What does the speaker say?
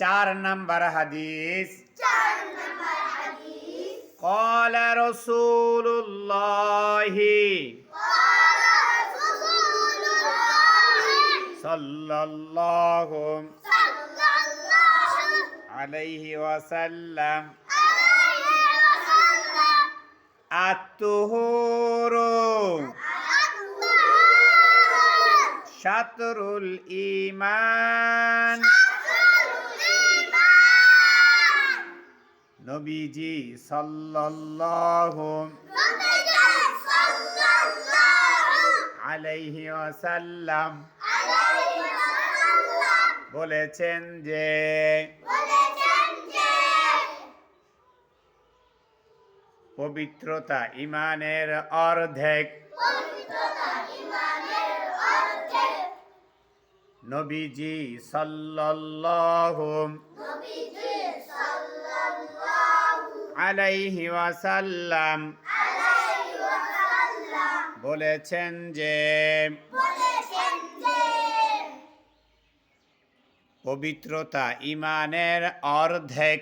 চার নাম্বার হাদিস قال رسول الله صلى الله عليه وسلم الطهور شطر الإيمان নবীজি সাল্লাল্লাহু আলাইহি ওয়াসাল্লাম বলেছেন যে পবিত্রতা ইমানের অর্ধেক নবীজি সাল্লাল্লাহু আলাইহি ওয়াসাল্লাম। বলেছেন যে পবিত্রতা ইমানের অর্ধেক।